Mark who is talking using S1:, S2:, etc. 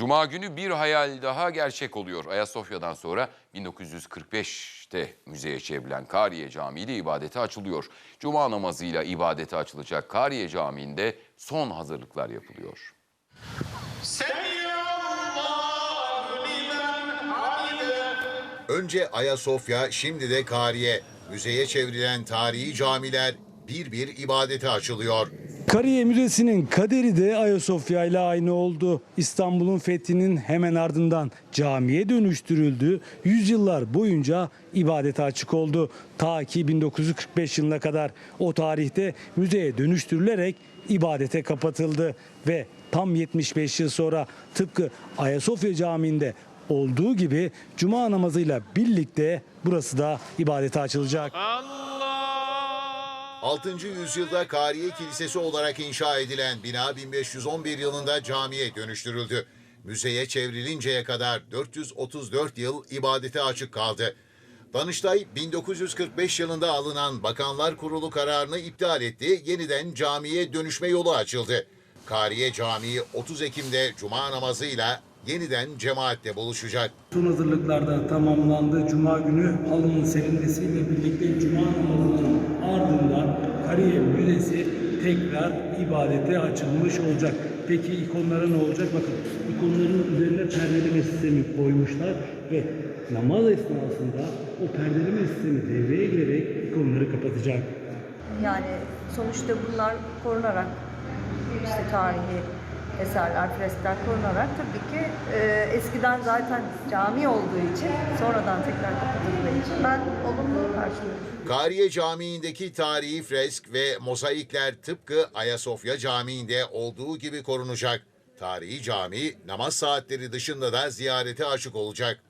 S1: Cuma günü bir hayal daha gerçek oluyor. Ayasofya'dan sonra 1945'te müzeye çevrilen Kariye Camii ile ibadete açılıyor. Cuma namazıyla ibadete açılacak Kariye Camii'nde son hazırlıklar yapılıyor.
S2: Önce Ayasofya, şimdi de Kariye. Müzeye çevrilen tarihi camiler bir bir ibadete açılıyor.
S3: Kariye Müzesi'nin kaderi de Ayasofya ile aynı oldu. İstanbul'un fethinin hemen ardından camiye dönüştürüldü. Yüzyıllar boyunca ibadete açık oldu. Ta ki 1945 yılına kadar o tarihte müzeye dönüştürülerek ibadete kapatıldı. Ve tam 75 yıl sonra tıpkı Ayasofya Camii'nde olduğu gibi cuma namazıyla birlikte burası da ibadete açılacak.
S2: 6. yüzyılda Kariye Kilisesi olarak inşa edilen bina 1511 yılında camiye dönüştürüldü. Müzeye çevrilinceye kadar 434 yıl ibadete açık kaldı. Danıştay 1945 yılında alınan Bakanlar Kurulu kararını iptal etti, yeniden camiye dönüşme yolu açıldı. Kariye Camii 30 Ekim'de cuma namazıyla yeniden cemaatle buluşacak.
S3: Son hazırlıklar da tamamlandı. Cuma günü halının serilmesiyle birlikte Cuma namazının Kariye Müzesi tekrar ibadete açılmış olacak. Peki ikonlara ne olacak? Bakın ikonların üzerine perdeleme sistemi koymuşlar ve namaz esnasında o perdeleme sistemi devreye girerek ikonları kapatacak.
S4: Yani sonuçta bunlar korunarak işte tarihi eserler, freskler korunarak tabii ki e, eskiden zaten cami olduğu için sonradan tekrar kapatıldığı için ben olumlu karşılıyorum.
S2: Kariye Camii'ndeki tarihi fresk ve mozaikler tıpkı Ayasofya Camii'nde olduğu gibi korunacak. Tarihi cami namaz saatleri dışında da ziyarete açık olacak.